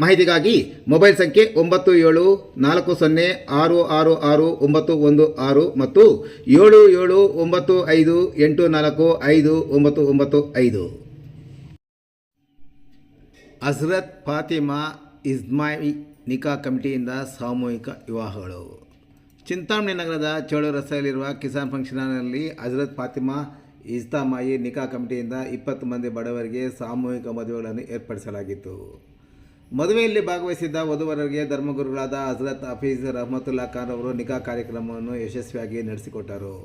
ಮಾಹಿತಿಗಾಗಿ ಮೊಬೈಲ್ ಸಂಖ್ಯೆ ಒಂಬತ್ತು ಏಳು ನಾಲ್ಕು ಸೊನ್ನೆ ಆರು ಆರು ಆರು ಒಂಬತ್ತು ಒಂದು ಆರು ಮತ್ತು ಏಳು ಏಳು ಒಂಬತ್ತು ಐದು ಎಂಟು ನಾಲ್ಕು ಐದು ಒಂಬತ್ತು ಒಂಬತ್ತು ಐದು. ಹಸ್ರತ್ ಫಾತಿಮಾ ಇಸ್ಮಾಯಿ ನಿಕಾ ಕಮಿಟಿಯಿಂದ ಸಾಮೂಹಿಕ ವಿವಾಹಗಳು. ಚಿಂತಾಮಣಿ ನಗರದ ಚೋಳು ರಸ್ತೆಯಲ್ಲಿರುವ ಕಿಸಾನ್ ಫಂಕ್ಷನ್ನಲ್ಲಿ ಹಾಲ್ನಲ್ಲಿ ಹಜರತ್ ಫಾತಿಮಾ ಇಜ್ತಾಮಾಯಿ ನಿಕಾ ಕಮಿಟಿಯಿಂದ ಇಪ್ಪತ್ತು ಮಂದಿ ಬಡವರಿಗೆ ಸಾಮೂಹಿಕ ಮದುವೆಗಳನ್ನು ಏರ್ಪಡಿಸಲಾಗಿತ್ತು. ಮದುವೆಯಲ್ಲಿ ಭಾಗವಹಿಸಿದ್ದ ವಧುವರರಿಗೆ ಧರ್ಮಗುರುಗಳಾದ ಹಜರತ್ ಹಫೀಜ್ ರಹಮತುಲ್ಲಾ ಖಾನ್ ಅವರು ನಿಖಾ ಕಾರ್ಯಕ್ರಮವನ್ನು ಯಶಸ್ವಿಯಾಗಿ ನಡೆಸಿಕೊಟ್ಟರು.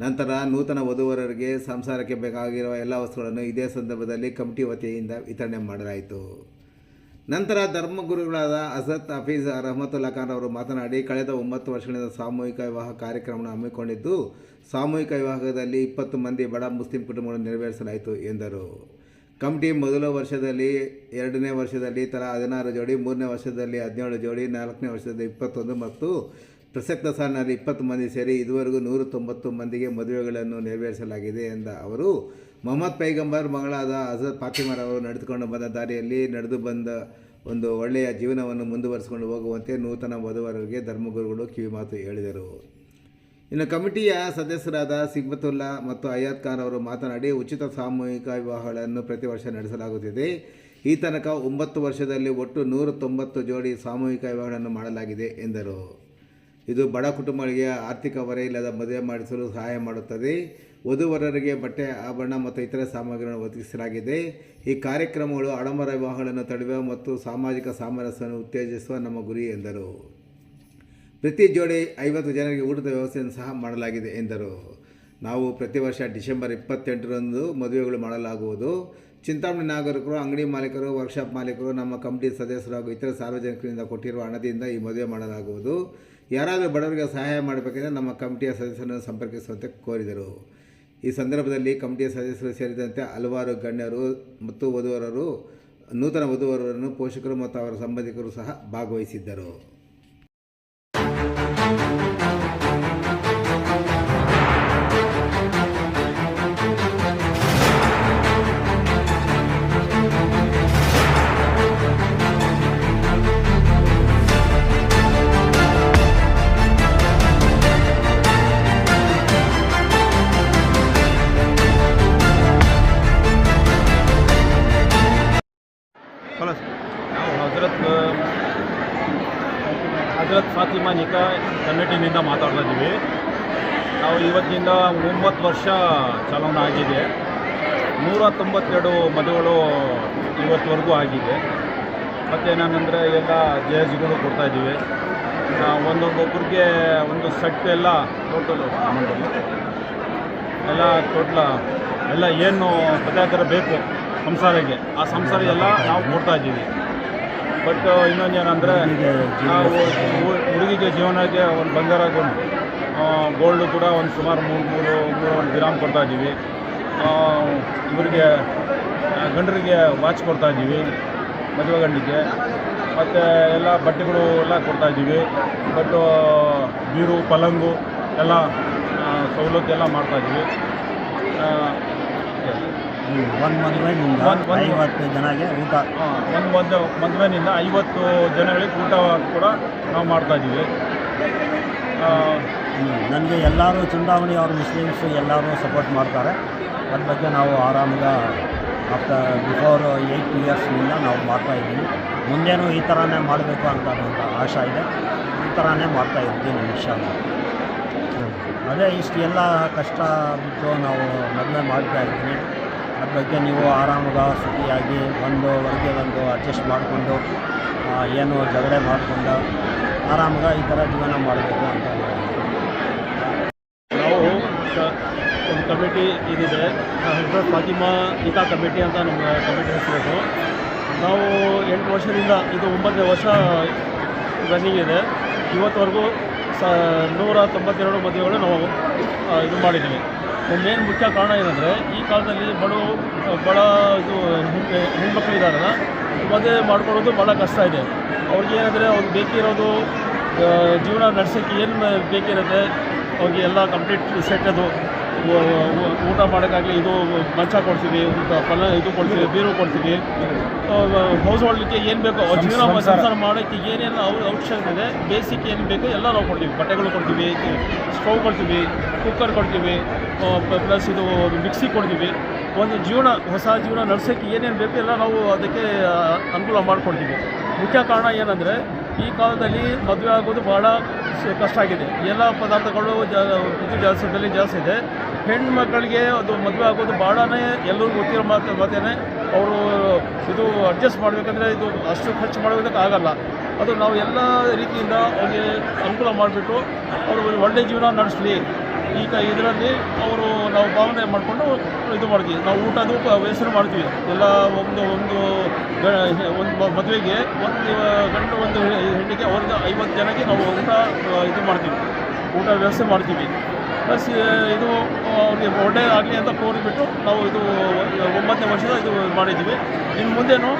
ನಂತರ ನೂತನ ವಧುವರರಿಗೆ ಸಂಸಾರಕ್ಕೆ ಬೇಕಾಗಿರುವ ಎಲ್ಲ ವಸ್ತುಗಳನ್ನು ಇದೇ ಸಂದರ್ಭದಲ್ಲಿ ಕಮಿಟಿ ವತಿಯಿಂದ ವಿತರಣೆ ಮಾಡಲಾಯಿತು. ನಂತರ ಧರ್ಮಗುರುಗಳಾದ ಹಜರತ್ ಹಫೀಜ್ ರಹಮತುಲ್ಲಾ ಖಾನ್ ಅವರು ಮಾತನಾಡಿ, ಕಳೆದ ಒಂಬತ್ತು ವರ್ಷಗಳಿಂದ ಸಾಮೂಹಿಕ ವಿವಾಹ ಕಾರ್ಯಕ್ರಮವನ್ನು ಹಮ್ಮಿಕೊಂಡಿದ್ದು, ಸಾಮೂಹಿಕ ವಿವಾಹದಲ್ಲಿ ಇಪ್ಪತ್ತು ಮಂದಿ ಬಡ ಮುಸ್ಲಿಂ ಕುಟುಂಬಗಳನ್ನು ನೆರವೇರಿಸಲಾಯಿತು ಎಂದರು. ಕಮಿಟಿ ಮೊದಲ ವರ್ಷದಲ್ಲಿ, ಎರಡನೇ ವರ್ಷದಲ್ಲಿ, ತಲಾ ಹದಿನಾರು ಜೋಡಿ, ಮೂರನೇ ವರ್ಷದಲ್ಲಿ ಹದಿನೇಳು ಜೋಡಿ, ನಾಲ್ಕನೇ ವರ್ಷದಲ್ಲಿ ಇಪ್ಪತ್ತೊಂದು ಮತ್ತು ಪ್ರಸಕ್ತ ಸಾಲಿನಲ್ಲಿ ಇಪ್ಪತ್ತು ಮಂದಿ ಸೇರಿ ಇದುವರೆಗೂ ನೂರ ತೊಂಬತ್ತು ಮಂದಿಗೆ ಮದುವೆಗಳನ್ನು ನೆರವೇರಿಸಲಾಗಿದೆ ಎಂದ ಅವರು, ಮೊಹಮ್ಮದ್ ಪೈಗಂಬರ್, ಮಗಳಾದ ಹಜರತ್ ಫಾತಿಮರವರು ನಡೆದುಕೊಂಡು ಬಂದ ದಾರಿಯಲ್ಲಿ ನಡೆದು ಬಂದ ಒಂದು ಒಳ್ಳೆಯ ಜೀವನವನ್ನು ಮುಂದುವರಿಸಿಕೊಂಡು ಹೋಗುವಂತೆ ನೂತನ ವಧುವರರಿಗೆ ಧರ್ಮಗುರುಗಳು ಕಿವಿಮಾತು ಹೇಳಿದರು. ಇನ್ನು ಕಮಿಟಿಯ ಸದಸ್ಯರಾದ ಸಿಗ್ಬತುಲ್ಲಾ ಮತ್ತು ಅಯಾದ್ ಖಾನ್ ಅವರು ಮಾತನಾಡಿ ಉಚಿತ ಸಾಮೂಹಿಕ ವಿವಾಹಗಳನ್ನು ಪ್ರತಿ ವರ್ಷ ನಡೆಸಲಾಗುತ್ತಿದೆ. ಈ ತನಕ ಒಂಬತ್ತು ವರ್ಷದಲ್ಲಿ ಒಟ್ಟು ನೂರ ತೊಂಬತ್ತು ಜೋಡಿ ಸಾಮೂಹಿಕ ವಿವಾಹಗಳನ್ನು ಮಾಡಲಾಗಿದೆ ಎಂದರು. ಇದು ಬಡ ಕುಟುಂಬಗಳಿಗೆ ಆರ್ಥಿಕ ಹೊರೆ ಇಲ್ಲದ ಮದುವೆ ಮಾಡಿಸಲು ಸಹಾಯ ಮಾಡುತ್ತದೆ. ವಧುವರರಿಗೆ ಬಟ್ಟೆ, ಆಭರಣ ಮತ್ತು ಇತರ ಸಾಮಗ್ರಿಗಳನ್ನು ಒದಗಿಸಲಾಗಿದೆ. ಈ ಕಾರ್ಯಕ್ರಮಗಳು ಆಡಂಬರ ವಿವಾಹಗಳನ್ನು ತಡೆಯುವ ಮತ್ತು ಸಾಮಾಜಿಕ ಸಾಮರಸ್ಯವನ್ನು ಉತ್ತೇಜಿಸುವ ನಮ್ಮ ಗುರಿ ಎಂದರು. ಪ್ರತಿ ಜೋಡಿ ಐವತ್ತು ಜನರಿಗೆ ಊಟದ ವ್ಯವಸ್ಥೆಯನ್ನು ಸಹ ಮಾಡಲಾಗಿದೆ ಎಂದರು. ನಾವು ಪ್ರತಿ ವರ್ಷ ಡಿಸೆಂಬರ್ ಇಪ್ಪತ್ತೆಂಟರಂದು ಮದುವೆಗಳು ಮಾಡಲಾಗುವುದು. ಚಿಂತಾಮಣಿ ನಾಗರಿಕರು, ಅಂಗಡಿ ಮಾಲೀಕರು ವರ್ಕ್ಶಾಪ್ ಮಾಲೀಕರು, ನಮ್ಮ ಕಮಿಟಿ ಸದಸ್ಯರು ಹಾಗೂ ಇತರ ಸಾರ್ವಜನಿಕರಿಂದ ಕೊಟ್ಟಿರುವ ಹಣದಿಂದ ಈ ಮದುವೆ ಮಾಡಲಾಗುವುದು. ಯಾರಾದರೂ ಬಡವರಿಗೆ ಸಹಾಯ ಮಾಡಬೇಕೆಂದರೆ ನಮ್ಮ ಕಮಿಟಿಯ ಸದಸ್ಯರನ್ನು ಸಂಪರ್ಕಿಸುವಂತೆ ಕೋರಿದರು. ಈ ಸಂದರ್ಭದಲ್ಲಿ ಕಮಿಟಿಯ ಸದಸ್ಯರು ಸೇರಿದಂತೆ ಹಲವಾರು ಗಣ್ಯರು ಮತ್ತು ವಧುವರರು, ನೂತನ ವಧುವರರನ್ನು ಪೋಷಕರು ಮತ್ತು ಅವರ ಸಂಬಂಧಿಕರು ಸಹ ಭಾಗವಹಿಸಿದ್ದರು. ನಾವು ಹಜರತ್ ಹಜರತ್ ಫಾತಿಮಾ ನಿಕಾ ಕಮಿಟಿನಿಂದ ಮಾತಾಡ್ತಾ ಇದ್ದೀವಿ. ನಾವು ಇವತ್ತಿನಿಂದ ಒಂಬತ್ತು ವರ್ಷ ಚಾಲನೆ ಆಗಿದೆ. ನೂರ ತೊಂಬತ್ತೆರಡು ಮದುವೆಗಳು ಇವತ್ತುವರೆಗೂ ಆಗಿದೆ. ಮತ್ತೇನಂದರೆ ಎಲ್ಲ ಜೇಜ್ಗಳು ಕೊಡ್ತಾಯಿದ್ದೀವಿ ಒಂದೊಬ್ಬೊಬ್ಬರಿಗೆ ಒಂದು ಸೆಟ್ ಎಲ್ಲ ಟೋಟಲ್ ಎಲ್ಲ ಟೋಟ್ಲ ಎಲ್ಲ ಏನು ಪದಾರ್ಥ ಬೇಕು? ಸಂಸಾರಕ್ಕೆ ಆ ಸಂಸಾರ ಎಲ್ಲ ನಾವು ಕೊಡ್ತಾ ಇದ್ದೀವಿ. ಬಟ್ ಇನ್ನೊಂದು ಏನಂದರೆ ನಾವು ಹುಡುಗಿಗೆ ಜೀವನಕ್ಕೆ ಒಂದು ಬಂಗಾರ ಗೋಲ್ಡು ಕೂಡ ಒಂದು ಸುಮಾರು ಮೂರು ಮೂರು ಮೂರು ಒಂದು ಗ್ರಾಮ್ ಕೊಡ್ತಾ ಇದ್ದೀವಿ. ಇವರಿಗೆ ಗಂಡರಿಗೆ ವಾಚ್ ಕೊಡ್ತಾ ಇದ್ದೀವಿ ಮದುವೆ ಗಂಡಿಗೆ. ಮತ್ತು ಎಲ್ಲ ಬಟ್ಟೆಗಳು ಎಲ್ಲ ಕೊಡ್ತಾ ಇದ್ದೀವಿ. ಬಟ್ ಬೀರು ಪಲಂಗು ಎಲ್ಲ ಸವಲತ್ತು ಎಲ್ಲ ಮಾಡ್ತಾ ಇದ್ದೀವಿ. ಆ, ಒಂದು ಮದುವೆನಿಂದ ಒಂದ್- ಒಂದ್- ಐವತ್ತು ಜನಗೆ ಊಟ. ಒಂದು ಮದುವೆ ಮದುವೆನಿಂದ ಐವತ್ತು ಜನಗಳಿಗೆ ಊಟ ಕೂಡ ನಾವು ಮಾಡ್ತಾ ಇದ್ದೀವಿ. ನನಗೆ ಎಲ್ಲರೂ ಚುನಾವಣೆ ಅವರು ಮುಸ್ಲಿಮ್ಸ್ ಎಲ್ಲರೂ ಸಪೋರ್ಟ್ ಮಾಡ್ತಾರೆ. ಅದ್ರ ಬಗ್ಗೆ ನಾವು ಆರಾಮಾಗ ಆಫ್ಟರ್ ಬಿಫೋರ್ ಏಯ್ಟ್ ಇಯರ್ಸ್ನಿಂದ ನಾವು ಮಾಡ್ತಾ ಇದ್ದೀವಿ. ಮುಂದೇನೂ ಈ ಥರನೇ ಮಾಡಬೇಕು ಅಂತ ಒಂದು ಆಶಾ ಇದೆ. ಈ ಥರನೇ ಮಾಡ್ತಾ ಇರ್ತೀನಿ ಇನ್ಶಾಲ್ಲ ಅದೇ ಇಷ್ಟು ಎಲ್ಲ ಕಷ್ಟ ಬಿದ್ದು ನಾವು ಮದುವೆ ಮಾಡ್ತಾ ಇದ್ದೀನಿ. ಅದ್ರ ಬಗ್ಗೆ ನೀವು ಆರಾಮಾಗ ಸುದ್ದಿಯಾಗಿ ಒಂದು ಒಂದು ಅಡ್ಜಸ್ಟ್ ಮಾಡಿಕೊಂಡು ಏನು ಜಗಳ ಮಾಡಿಕೊಂಡು ಆರಾಮಾಗ ಈ ಥರ ಜೀವನ ಮಾಡಬೇಕು ಅಂತ ನಾವು ಒಂದು ಕಮಿಟಿ ಇದಿದೆ. ಫಾತಿಮಾ ಗೀತಾ ಕಮಿಟಿ ಅಂತ ನಮ್ಮ ಕಮಿಟಿ ಹೆಸರು ನಾವು ಎಂಟು ವರ್ಷದಿಂದ, ಇದು ಒಂಬತ್ತನೇ ವರ್ಷ ರನ್ನಿಂಗ್ ಇದೆ. ಇವತ್ತವರೆಗೂ ಸ, ನೂರ ತೊಂಬತ್ತೆರಡು ಮದುವೆಗಳು ನಾವು ಇದು ಮಾಡಿದ್ದೀವಿ. ಮೇನ್ ಮುಖ್ಯ ಕಾರಣ ಏನಂದರೆ, ಈ ಕಾಲದಲ್ಲಿ ಬಡ ಬಡ ಇದು ಹೆಣ್ಮಕ್ಳು ಇದ್ದಾರಲ್ಲ, ಮದುವೆ ಮಾಡ್ಕೊಳ್ಳೋದು ಭಾಳ ಕಷ್ಟ ಇದೆ. ಅವ್ರಿಗೆ ಏನಂದರೆ ಅವ್ರಿಗೆ ಬೇಕಿರೋದು ಜೀವನ ನಡೆಸೋಕ್ಕೆ ಏನು ಬೇಕಿರುತ್ತೆ, ಅವ್ರಿಗೆ ಎಲ್ಲ ಕಂಪ್ಲೀಟ್ ಸೆಟ್ ಅದು. ಊ- ಊ- ಊಟ ಮಾಡೋಕ್ಕಾಗಲಿ ಇದು ಮಂಚ ಕೊಡ್ತೀವಿ ಫಲ ಇದು ಕೊಡ್ತೀವಿ ಬೀರು ಕೊಡ್ತೀವಿ ಹೌಸ್ ಹೋಲ್ಡ್ಲಿಕ್ಕೆ ಏನು ಬೇಕೋ ಜೀವನ ಸಂಸಾರ ಮಾಡೋಕ್ಕೆ ಏನೇನು ಅವ್ರ ಔಷಧ ಇದೆ ಬೇಸಿಕ್ ಏನು ಬೇಕೋ ಎಲ್ಲ ನಾವು ಕೊಡ್ತೀವಿ. ಬಟ್ಟೆಗಳು ಕೊಡ್ತೀವಿ ಸ್ಟೌವ್ ಕೊಡ್ತೀವಿ ಕುಕ್ಕರ್ ಕೊಡ್ತೀವಿ ಪ್ಲಸ್ ಇದು ಮಿಕ್ಸಿ ಕೊಡ್ತೀವಿ. ಒಂದು ಜೀವನ ಹೊಸ ಜೀವನ ನಡೆಸೋಕ್ಕೆ ಏನೇನು ಬೇಕು ಎಲ್ಲ ನಾವು ಅದಕ್ಕೆ ಅನುಕೂಲ ಮಾಡಿಕೊಡ್ತೀವಿ. ಮುಖ್ಯ ಕಾರಣ ಏನಂದರೆ ಈ ಕಾಲದಲ್ಲಿ ಮದುವೆ ಆಗೋದು ಭಾಳ ಕಷ್ಟ ಆಗಿದೆ. ಎಲ್ಲ ಪದಾರ್ಥಗಳು ಇದು ಜಾಸ್ತಿ ಜಾಸ್ತಿ ಇದೆ. ಹೆಣ್ಣು ಮಕ್ಕಳಿಗೆ ಅದು ಮದುವೆ ಆಗೋದು ಭಾಳನೇ ಎಲ್ಲರೂ ಗೊತ್ತಿರೋ ಮಾತು, ಮಾತೇನೆ. ಅವರು ಇದು ಅಡ್ಜಸ್ಟ್ ಮಾಡಬೇಕಂದ್ರೆ ಇದು ಅಷ್ಟು ಖರ್ಚು ಮಾಡೋದಕ್ಕೆ ಆಗಲ್ಲ. ಅದು ನಾವು ಎಲ್ಲ ರೀತಿಯಿಂದ ಅವ್ರಿಗೆ ಅನುಕೂಲ ಮಾಡಿಬಿಟ್ಟು ಅವರು ಒಳ್ಳೆಯ ಜೀವನ ನಡೆಸಲಿ. ಈಗ ಇದರಲ್ಲಿ ಅವರು ನಾವು ಭಾವನೆ ಮಾಡಿಕೊಂಡು ಇದು ಮಾಡ್ತೀವಿ. ನಾವು ಊಟದ ವ್ಯವಸ್ಥೆ ಮಾಡ್ತೀವಿ. ಎಲ್ಲ ಒಂದು ಒಂದು ಒಂದು ಮದುವೆಗೆ ಒಂದು ಗಂಡು ಒಂದು ಹೆಣ್ಣಿಗೆ ಒಂದು ಐವತ್ತು ಜನಕ್ಕೆ ನಾವು ಊಟ ಇದು ಮಾಡ್ತೀವಿ. ಊಟ ವ್ಯವಸ್ಥೆ ಮಾಡ್ತೀವಿ. ಪ್ಲಸ್ ಇದು ಅವ್ರಿಗೆ ಒಳ್ಳೆ ಆಗಲಿ ಅಂತ ಕೋರಿಬಿಟ್ಟು ನಾವು ಇದು ಒಂಬತ್ತನೇ ವರ್ಷದ ಇದು ಮಾಡಿದ್ದೀವಿ. ಇನ್ನು ಮುಂದೇನು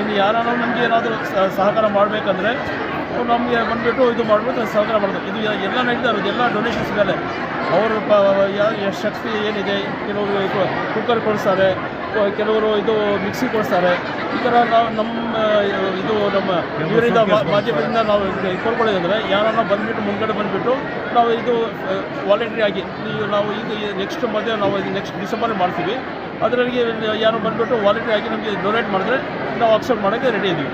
ಇನ್ನು ಯಾರು ನಮಗೆ ಏನಾದರೂ ಸಹಕಾರ ಮಾಡಬೇಕಂದ್ರೆ ನಮಗೆ ಬಂದುಬಿಟ್ಟು ಇದು ಮಾಡಿಬಿಟ್ಟು ಸಹಕಾರ ಮಾಡೋದು ಇದು ಎಲ್ಲ ನಡೀತಾ ಇರೋದು. ಎಲ್ಲ ಡೊನೇಷನ್ಸ್ ಮೇಲೆ ಅವರು ಎಷ್ಟು ಶಕ್ತಿ ಏನಿದೆ, ಕೆಲವರು ಇದು ಕುಕ್ಕರ್ ಕೊಡಿಸ್ತಾರೆ ಕೆಲವರು ಇದು ಮಿಕ್ಸಿ ಕೊಡಿಸ್ತಾರೆ. ಈ ಥರ ನಾವು ನಮ್ಮ, ಇದು ನಮ್ಮ ಇವರಿಂದ ಮಾಧ್ಯಮದಿಂದ ನಾವು ಕೊಡ್ಕೊಳ್ಳೋದಂದರೆ ಯಾರನ್ನ ಬಂದುಬಿಟ್ಟು ಮುಂದ್ಗಡೆ ಬಂದುಬಿಟ್ಟು ನಾವು ಇದು ವಾಲಂಟ್ರಿ ಆಗಿ ನೀವು ಈಗ ನೆಕ್ಸ್ಟ್ ಮದುವೆ ನಾವು ನೆಕ್ಸ್ಟ್ ಡಿಸೆಂಬರ್ ಮಾಡ್ತೀವಿ. ಅದರಲ್ಲಿ ಯಾರು ಬಂದುಬಿಟ್ಟು ವಾಲಂಟ್ರಿ ಆಗಿ ನಮಗೆ ಡೊನೇಟ್ ಮಾಡಿದ್ರೆ ನಾವು ಅಕ್ಸೆಪ್ಟ್ ಮಾಡೋಕ್ಕೆ ರೆಡಿ ಇದ್ದೀವಿ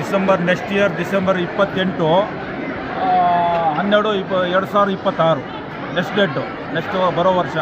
ಡಿಸೆಂಬರ್ ನೆಕ್ಸ್ಟ್ ಇಯರ್ ಡಿಸೆಂಬರ್ ಇಪ್ಪತ್ತೆಂಟು ಹನ್ನೆರಡು, ಇಪ್ಪ ಎರಡು ಸಾವಿರದ ಇಪ್ಪತ್ತಾರು. ನೆಕ್ಸ್ಟ್ ಡೇಟು ನೆಕ್ಸ್ಟ್ ಬರೋ ವರ್ಷ.